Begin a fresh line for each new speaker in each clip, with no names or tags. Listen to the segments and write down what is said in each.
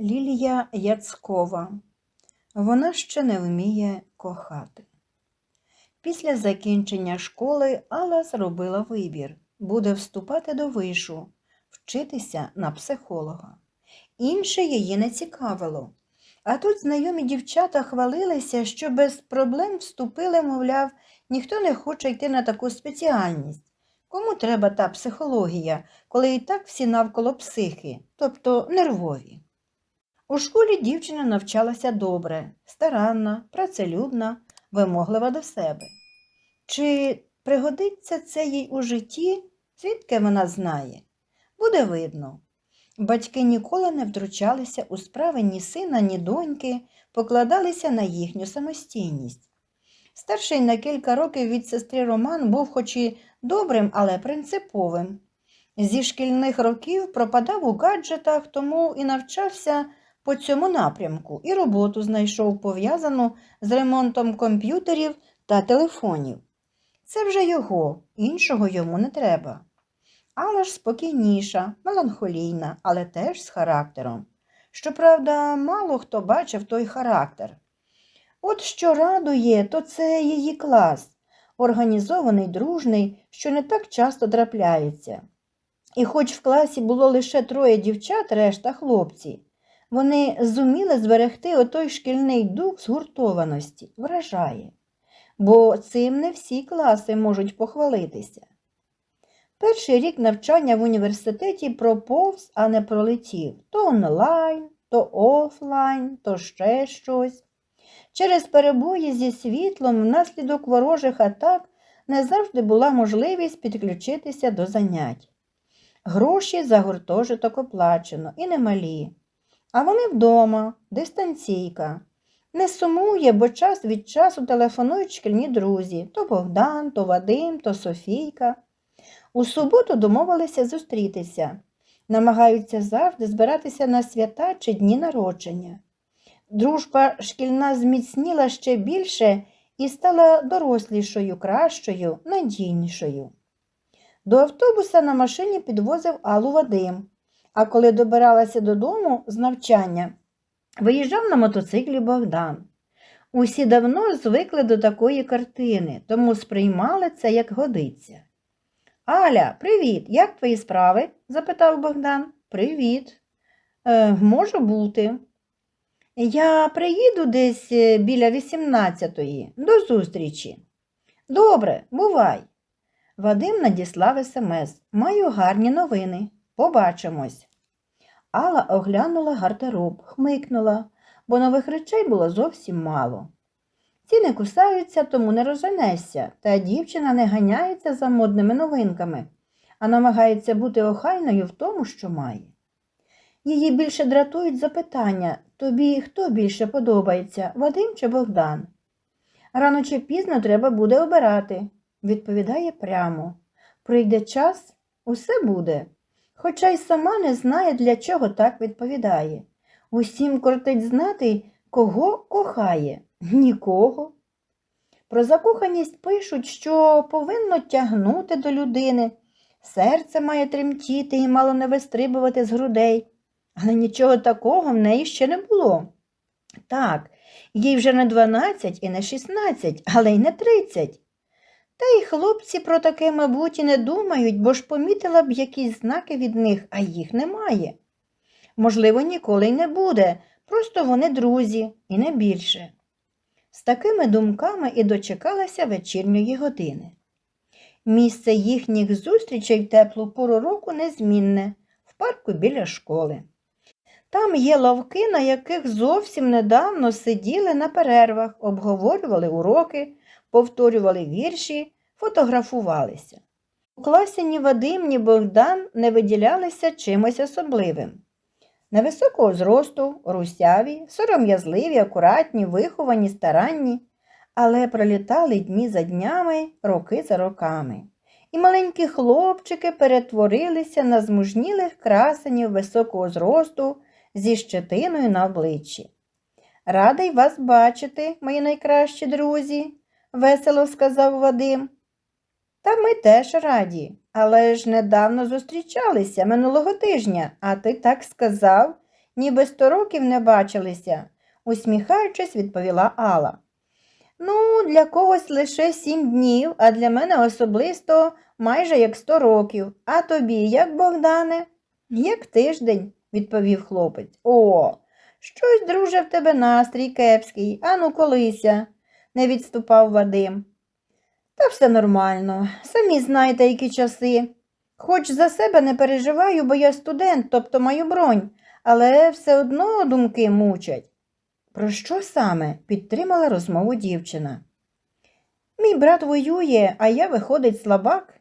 Лілія Яцкова. Вона ще не вміє кохати. Після закінчення школи Алла зробила вибір. Буде вступати до вишу, вчитися на психолога. Інше її не цікавило. А тут знайомі дівчата хвалилися, що без проблем вступили, мовляв, ніхто не хоче йти на таку спеціальність. Кому треба та психологія, коли і так всі навколо психи, тобто нервові. У школі дівчина навчалася добре, старанна, працелюбна, вимоглива до себе. Чи пригодиться це їй у житті, звідки вона знає? Буде видно. Батьки ніколи не втручалися у справи ні сина, ні доньки, покладалися на їхню самостійність. Старший на кілька років від сестри Роман був хоч і добрим, але принциповим. Зі шкільних років пропадав у гаджетах, тому і навчався по цьому напрямку, і роботу знайшов пов'язану з ремонтом комп'ютерів та телефонів. Це вже його, іншого йому не треба. Алла ж спокійніша, меланхолійна, але теж з характером. Щоправда, мало хто бачив той характер. От що радує, то це її клас, організований, дружний, що не так часто трапляється. І хоч в класі було лише троє дівчат, решта хлопці, вони зуміли зберегти отой шкільний дух згуртованості, вражає, бо цим не всі класи можуть похвалитися. Перший рік навчання в університеті проповз, а не пролетів то онлайн, то офлайн, то ще щось. Через перебої зі світлом внаслідок ворожих атак не завжди була можливість підключитися до занять. Гроші за гуртожиток оплачено і немалі. А вони вдома, дистанційка. Не сумує, бо час від часу телефонують шкільні друзі то Богдан, то Вадим, то Софійка. У суботу домовилися зустрітися. Намагаються завжди збиратися на свята чи дні народження. Дружба шкільна зміцніла ще більше і стала дорослішою, кращою, надійнішою. До автобуса на машині підвозив Аллу Вадим, а коли добиралася додому з навчання, виїжджав на мотоциклі Богдан. Усі давно звикли до такої картини, тому сприймали це як годиться. Аля, привіт, як твої справи? запитав Богдан. Привіт. Е, може бути. Я приїду десь е, біля 18-ї. До зустрічі. Добре, бувай. Вадим надіслав смс. Маю гарні новини. Побачимось. Алла оглянула гардероб, хмикнула, бо нових речей було зовсім мало. Ці не кусаються, тому не розженешся, та дівчина не ганяється за модними новинками, а намагається бути охайною в тому, що має. Її більше дратують запитання тобі хто більше подобається, Вадим чи Богдан? Рано чи пізно треба буде обирати, відповідає прямо. Прийде час, усе буде. Хоча й сама не знає, для чого так відповідає. Усім кортить знати, кого кохає, нікого. Про закоханість пишуть, що повинно тягнути до людини, серце має тремтіти і мало не вистрибувати з грудей. Але нічого такого в неї ще не було. Так, їй вже не 12 і не 16, але й не 30. Та й хлопці про таке, мабуть, і не думають, бо ж помітила б якісь знаки від них, а їх немає. Можливо, ніколи й не буде, просто вони друзі і не більше. З такими думками і дочекалася вечірньої години. Місце їхніх зустрічей в теплу пору року незмінне, в парку біля школи. Там є лавки, на яких зовсім недавно сиділи на перервах, обговорювали уроки, повторювали вірші, фотографувалися. У класі ні Вадим, ні Богдан не виділялися чимось особливим. Невисокого зросту, русяві, сором'язливі, акуратні, виховані, старанні, але пролітали дні за днями, роки за роками. І маленькі хлопчики перетворилися на змужнілих красенів високого зросту зі щетиною на обличчі. Радий вас бачити, мої найкращі друзі, весело сказав Вадим. Та ми теж раді, але ж недавно зустрічалися минулого тижня, а ти так сказав, ніби сто років не бачилися, усміхаючись, відповіла Алла. Ну, для когось лише сім днів, а для мене особисто майже як сто років. А тобі, як Богдане? Як тиждень, відповів хлопець. О, щось, друже, в тебе настрій кепський. Ану, колися, не відступав Вадим. Та все нормально. Самі знаєте, які часи. Хоч за себе не переживаю, бо я студент, тобто маю бронь, але все одно думки мучать. Про що саме? підтримала розмову дівчина. Мій брат воює, а я, виходить, слабак,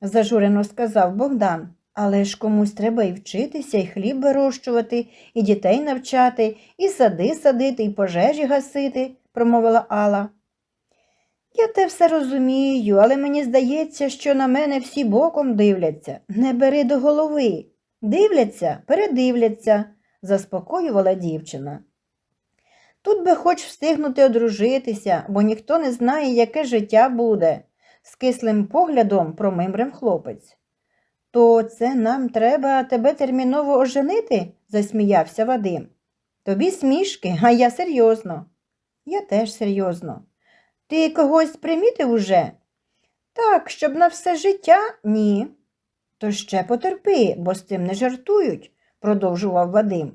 зажурено сказав Богдан. Але ж комусь треба і вчитися, і хліб вирощувати, і дітей навчати, і сади садити, і пожежі гасити, промовила Алла. Я те все розумію, але мені здається, що на мене всі боком дивляться. Не бери до голови. Дивляться, передивляться, заспокоювала дівчина. Тут би хоч встигнути одружитися, бо ніхто не знає, яке життя буде, з кислим поглядом промимрив хлопець. То це нам треба тебе терміново оженити? засміявся Вадим. Тобі смішки, а я серйозно. Я теж серйозно. Ти когось примітив уже? Так, щоб на все життя ні. То ще потерпи, бо з цим не жартують, продовжував Вадим.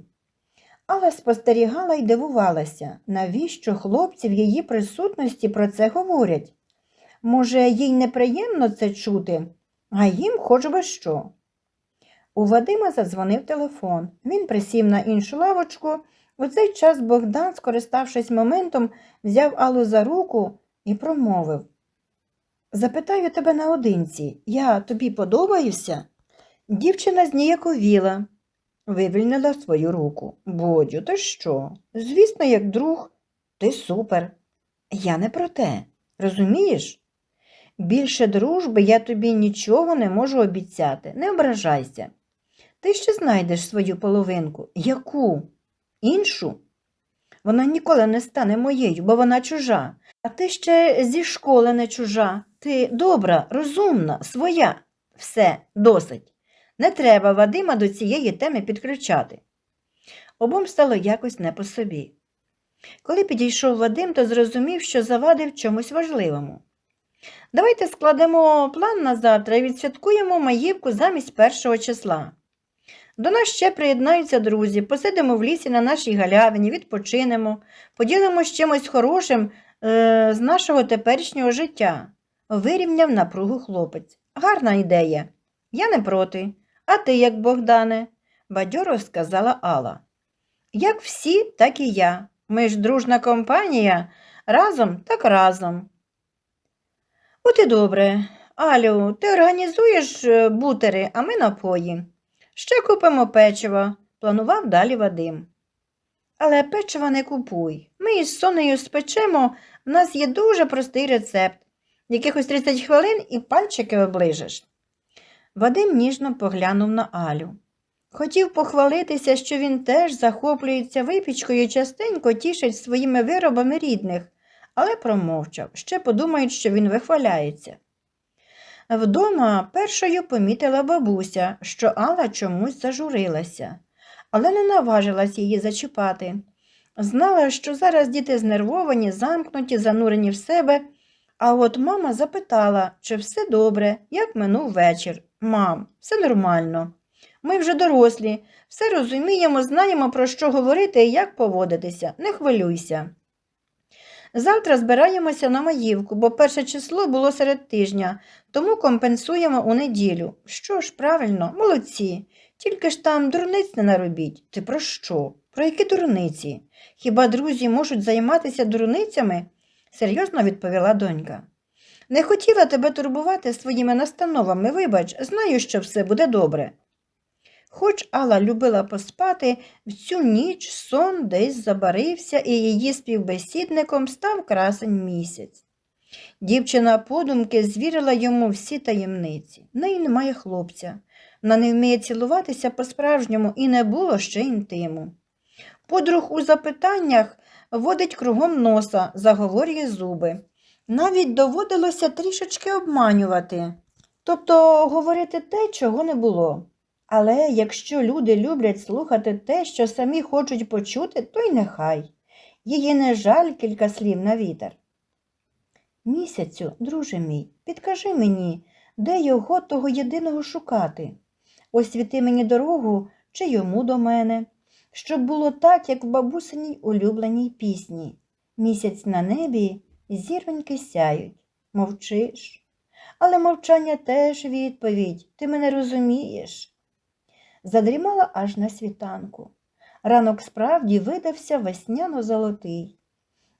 Алла спостерігала й дивувалася, навіщо хлопці в її присутності про це говорять. Може, їй неприємно це чути, а їм хоч би що. У Вадима задзвонив телефон. Він присів на іншу лавочку. У цей час Богдан, скориставшись моментом, взяв Аллу за руку і промовив Запитаю тебе наодинці, я тобі подобаюся? Дівчина зніяковіла, вивільнила свою руку. Бодю, ти що? Звісно, як друг, ти супер. Я не про те, розумієш? Більше дружби я тобі нічого не можу обіцяти, не ображайся. Ти ще знайдеш свою половинку. Яку? Іншу? Вона ніколи не стане моєю, бо вона чужа. А ти ще зі школи не чужа. Ти добра, розумна, своя. Все, досить. Не треба Вадима до цієї теми підключати. Обом стало якось не по собі. Коли підійшов Вадим, то зрозумів, що завадив чомусь важливому. Давайте складемо план на завтра і відсвяткуємо маївку замість першого числа. До нас ще приєднаються друзі, посидимо в лісі на нашій галявині, відпочинемо, поділимось чимось хорошим е, з нашого теперішнього життя, вирівняв напругу хлопець. Гарна ідея. Я не проти. А ти, як Богдане, бадьоро сказала Алла. Як всі, так і я. Ми ж дружна компанія, разом так разом. От і добре. Алю, ти організуєш е, бутери, а ми напої. Ще купимо печиво, планував далі Вадим. Але печива не купуй. Ми із Сонею спечемо, в нас є дуже простий рецепт. Якихось 30 хвилин і пальчики оближеш. Вадим ніжно поглянув на Алю. Хотів похвалитися, що він теж захоплюється випічкою і частенько тішить своїми виробами рідних, але промовчав, ще подумають, що він вихваляється. Вдома першою помітила бабуся, що Алла чомусь зажурилася, але не наважилась її зачіпати. Знала, що зараз діти знервовані, замкнуті, занурені в себе, а от мама запитала, чи все добре, як минув вечір. Мам, все нормально. Ми вже дорослі, все розуміємо, знаємо, про що говорити і як поводитися. Не хвилюйся. Завтра збираємося на маївку, бо перше число було серед тижня, тому компенсуємо у неділю. Що ж, правильно, молодці. Тільки ж там дурниць не наробіть. Ти про що? Про які дурниці? Хіба друзі можуть займатися дурницями? серйозно відповіла донька. Не хотіла тебе турбувати своїми настановами, вибач, знаю, що все буде добре. Хоч Алла любила поспати, в цю ніч сон десь забарився, і її співбесідником став красень місяць. Дівчина подумки звірила йому всі таємниці. В неї немає хлопця. Вона не вміє цілуватися по-справжньому і не було ще інтиму. Подруг у запитаннях водить кругом носа, заговорює зуби. Навіть доводилося трішечки обманювати, тобто говорити те, чого не було. Але якщо люди люблять слухати те, що самі хочуть почути, то й нехай. Її не жаль кілька слів на вітер. Місяцю, друже мій, підкажи мені, де його того єдиного шукати? Освіти мені дорогу чи йому до мене, щоб було так, як в бабусиній улюбленій пісні. Місяць на небі, зірвеньки сяють. Мовчиш. Але мовчання теж відповідь, ти мене розумієш. Задрімала аж на світанку. Ранок справді видався весняно-золотий.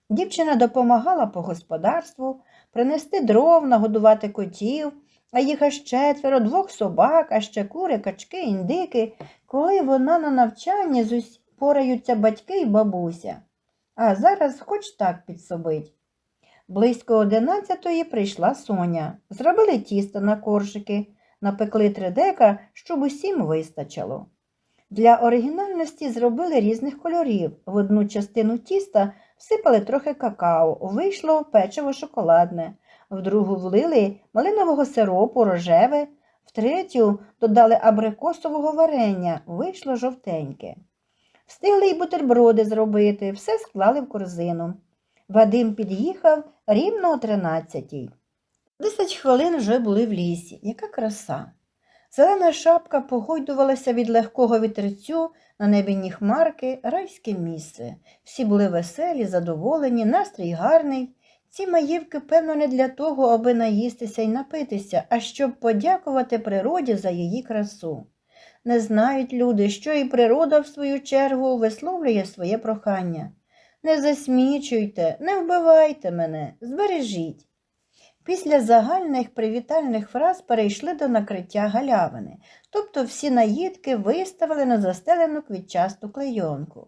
Дівчина допомагала по господарству, принести дров, нагодувати котів, а їх аж четверо, двох собак, а ще кури, качки, індики, коли вона на навчанні з усі пораються батьки і бабуся. А зараз хоч так підсобить. Близько одинадцятої прийшла Соня. Зробили тісто на коржики, напекли тридека, щоб усім вистачило. Для оригінальності зробили різних кольорів. В одну частину тіста всипали трохи какао, вийшло печиво шоколадне, в другу влили малинового сиропу, рожеве, в третю додали абрикосового варення, вийшло жовтеньке. Встигли й бутерброди зробити, все склали в корзину. Вадим під'їхав рівно о тринадцятій. Десять хвилин вже були в лісі. Яка краса! Зелена шапка погойдувалася від легкого вітерцю, на небі ні хмарки, райське місце. Всі були веселі, задоволені, настрій гарний. Ці маївки, певно, не для того, аби наїстися і напитися, а щоб подякувати природі за її красу. Не знають люди, що і природа, в свою чергу, висловлює своє прохання. Не засмічуйте, не вбивайте мене, збережіть. Після загальних привітальних фраз перейшли до накриття галявини, тобто всі наїдки виставили на застелену квітчасту клейонку.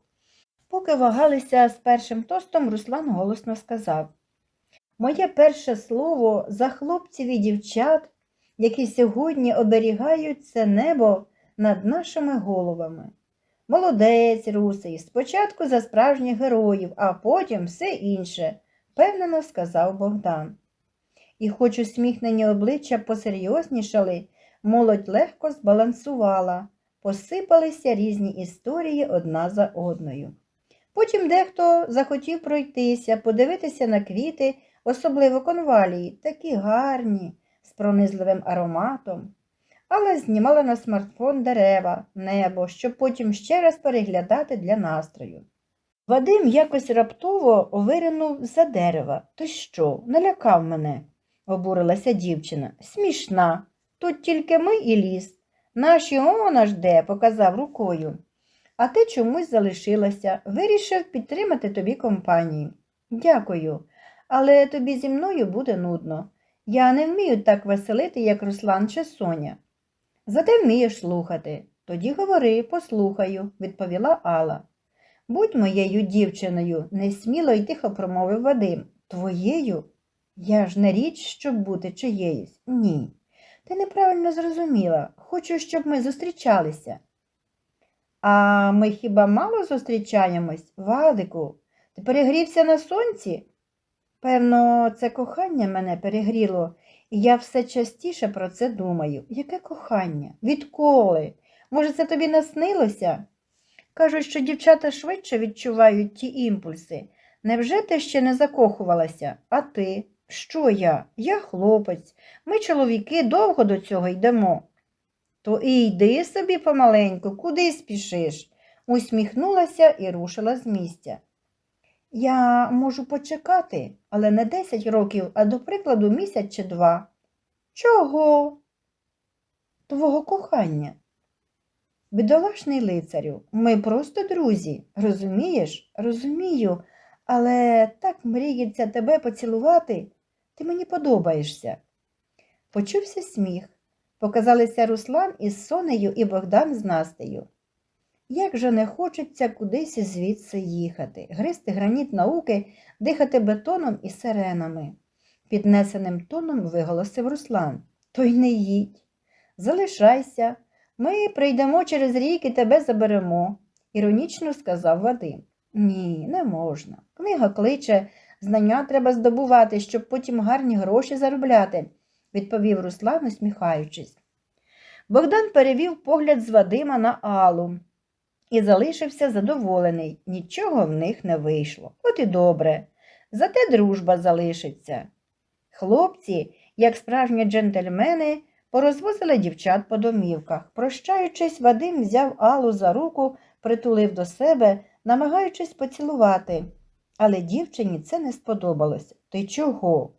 Поки вагалися з першим тостом, Руслан голосно сказав Моє перше слово за хлопців і дівчат, які сьогодні оберігають це небо над нашими головами. Молодець, русий, спочатку за справжніх героїв, а потім все інше, впевнено сказав Богдан. І хоч усміхнені обличчя посерйознішали, молодь легко збалансувала, посипалися різні історії одна за одною. Потім дехто захотів пройтися, подивитися на квіти, особливо конвалії, такі гарні, з пронизливим ароматом. Але знімала на смартфон дерева, небо, щоб потім ще раз переглядати для настрою. Вадим якось раптово виринув за дерева. Ти що, налякав мене? Обурилася дівчина. Смішна. Тут тільки ми і ліс. Наші он де, показав рукою. А ти чомусь залишилася, вирішив підтримати тобі компанію. Дякую, але тобі зі мною буде нудно. Я не вмію так веселити, як Руслан чи Соня. Зате вмієш слухати. Тоді говори, послухаю, відповіла Алла. Будь моєю дівчиною, несміло й тихо промовив Вадим. Твоєю? Я ж не річ, щоб бути чиєюсь. Ні. Ти неправильно зрозуміла. Хочу, щоб ми зустрічалися. А ми хіба мало зустрічаємось, Вадику? Ти перегрівся на сонці? Певно, це кохання мене перегріло, і я все частіше про це думаю. Яке кохання? Відколи? Може, це тобі наснилося? Кажуть, що дівчата швидше відчувають ті імпульси. Невже ти ще не закохувалася? А ти? Що я? Я хлопець. Ми, чоловіки, довго до цього йдемо. То і йди собі помаленьку, куди спішиш? усміхнулася і рушила з місця. Я можу почекати, але не десять років, а до прикладу місяць чи два. Чого? Твого кохання. Бідолашний лицарю, ми просто друзі, розумієш? Розумію, але так мріється тебе поцілувати. Ти мені подобаєшся. Почувся сміх. Показалися Руслан із Сонею і Богдан з Настею. Як же не хочеться кудись звідси їхати, гризти граніт науки, дихати бетоном і сиренами. Піднесеним тоном виголосив Руслан. То й не їдь. Залишайся, ми прийдемо через рік і тебе заберемо, іронічно сказав Вадим. Ні, не можна. Книга кличе, знання треба здобувати, щоб потім гарні гроші заробляти, відповів Руслан, усміхаючись. Богдан перевів погляд з Вадима на Аллу і залишився задоволений. Нічого в них не вийшло. От і добре. Зате дружба залишиться. Хлопці, як справжні джентльмени, порозвозили дівчат по домівках. Прощаючись, Вадим взяв Аллу за руку, притулив до себе, намагаючись поцілувати. Але дівчині це не сподобалося. Ти чого?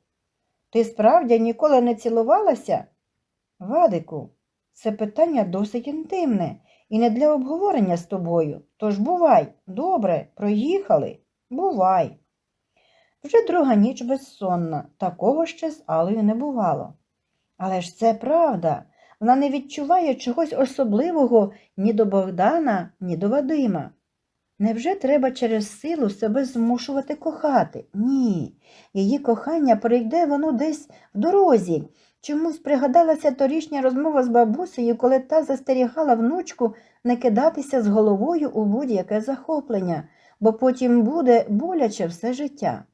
Ти справді ніколи не цілувалася? Вадику, це питання досить інтимне і не для обговорення з тобою. Тож бувай, добре, проїхали, бувай. Вже друга ніч безсонна, такого ще з Алею не бувало. Але ж це правда. Вона не відчуває чогось особливого ні до Богдана, ні до Вадима. Невже треба через силу себе змушувати кохати? Ні. Її кохання прийде воно десь в дорозі. Чомусь пригадалася торішня розмова з бабусею, коли та застерігала внучку не кидатися з головою у будь-яке захоплення, бо потім буде боляче все життя.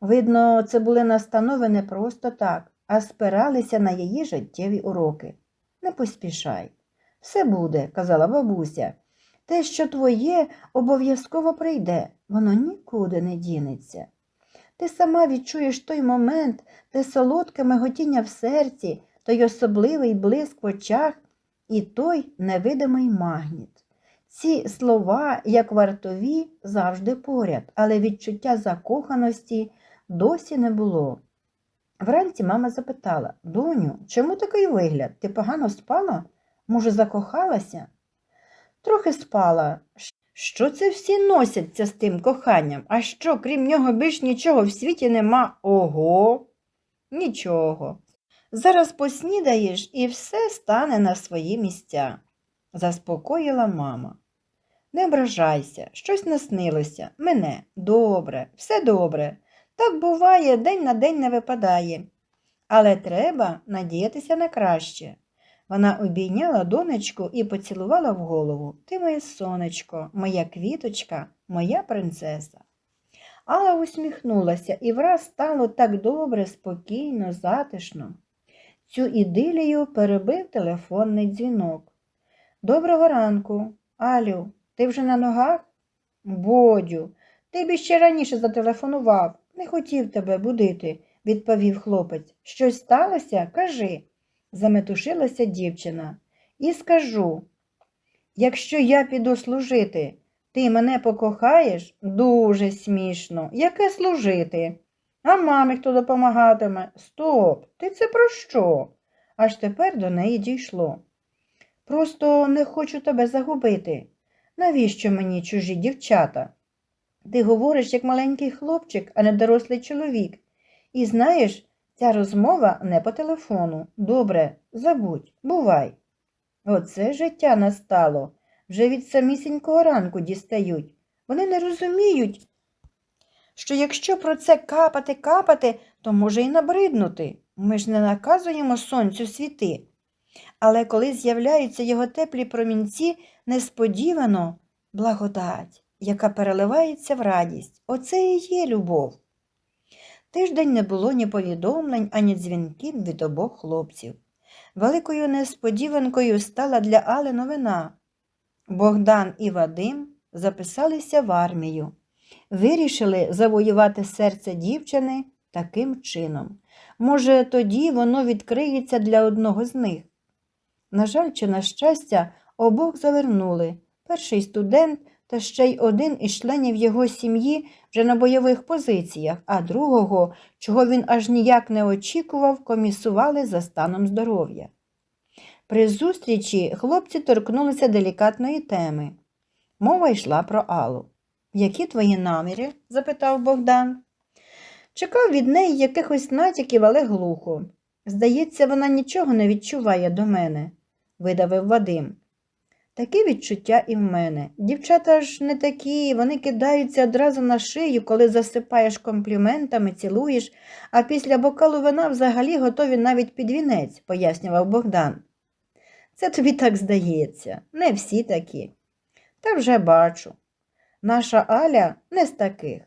Видно, це були настанови не просто так, а спиралися на її життєві уроки. Не поспішай. Все буде, казала бабуся. Те, що твоє, обов'язково прийде, воно нікуди не дінеться. Ти сама відчуєш той момент, те солодке миготіння в серці, той особливий блиск в очах і той невидимий магніт. Ці слова, як вартові, завжди поряд, але відчуття закоханості досі не було. Вранці мама запитала Доню, чому такий вигляд? Ти погано спала? Може, закохалася? Трохи спала. Що це всі носяться з тим коханням? А що, крім нього, більш нічого в світі нема? Ого, нічого. Зараз поснідаєш і все стане на свої місця, заспокоїла мама. Не ображайся, щось наснилося. Мене добре, все добре. Так буває, день на день не випадає. Але треба надіятися на краще. Вона обійняла донечку і поцілувала в голову. Ти моє сонечко, моя квіточка, моя принцеса. Алла усміхнулася і враз стало так добре, спокійно, затишно. Цю ідилію перебив телефонний дзвінок. Доброго ранку, Алю, ти вже на ногах? Бодю, ти б ще раніше зателефонував. Не хотів тебе будити, відповів хлопець. Щось сталося? Кажи заметушилася дівчина. І скажу, якщо я піду служити, ти мене покохаєш? Дуже смішно. Яке служити? А мамі хто допомагатиме? Стоп, ти це про що? Аж тепер до неї дійшло. Просто не хочу тебе загубити. Навіщо мені чужі дівчата? Ти говориш як маленький хлопчик, а не дорослий чоловік. І знаєш, Ця розмова не по телефону. Добре, забудь, бувай. Оце життя настало. Вже від самісінького ранку дістають. Вони не розуміють, що якщо про це капати, капати, то може й набриднути. Ми ж не наказуємо сонцю світи. Але коли з'являються його теплі промінці, несподівано благодать, яка переливається в радість. Оце і є любов. Тиждень не було ні повідомлень, ані дзвінків від обох хлопців. Великою несподіванкою стала для Али новина. Богдан і Вадим записалися в армію, вирішили завоювати серце дівчини таким чином. Може, тоді воно відкриється для одного з них. На жаль, чи на щастя, обох завернули. Перший студент та ще й один із членів його сім'ї вже на бойових позиціях, а другого, чого він аж ніяк не очікував, комісували за станом здоров'я. При зустрічі хлопці торкнулися делікатної теми. Мова йшла про Аллу. Які твої наміри? запитав Богдан. Чекав від неї якихось натяків, але глухо. Здається, вона нічого не відчуває до мене, видавив Вадим. Таке відчуття і в мене. Дівчата ж не такі, вони кидаються одразу на шию, коли засипаєш компліментами, цілуєш, а після бокалу вина взагалі готові навіть під вінець, пояснював Богдан. Це тобі так здається, не всі такі. Та вже бачу. Наша Аля не з таких.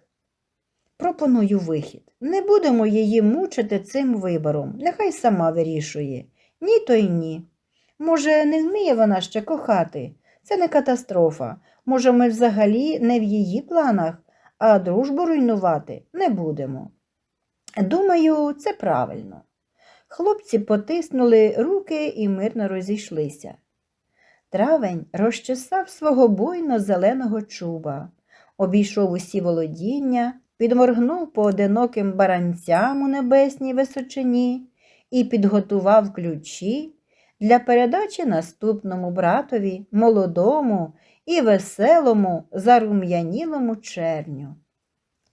Пропоную вихід. Не будемо її мучити цим вибором. Нехай сама вирішує. Ні, то й ні. Може, не вміє вона ще кохати? Це не катастрофа. Може, ми взагалі не в її планах, а дружбу руйнувати не будемо. Думаю, це правильно. Хлопці потиснули руки і мирно розійшлися. Травень розчесав свого буйно зеленого чуба, обійшов усі володіння, підморгнув поодиноким баранцям у небесній височині і підготував ключі для передачі наступному братові, молодому і веселому, зарум'янілому черню.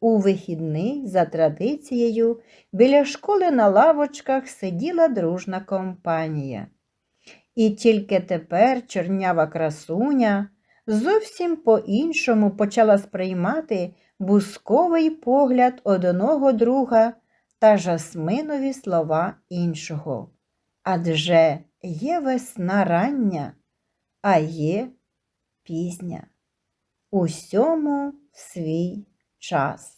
У вихідний, за традицією, біля школи на лавочках сиділа дружна компанія. І тільки тепер чорнява красуня зовсім по-іншому почала сприймати бусковий погляд одного друга та жасминові слова іншого. Адже є весна рання, а є пізня. Усьому свій час.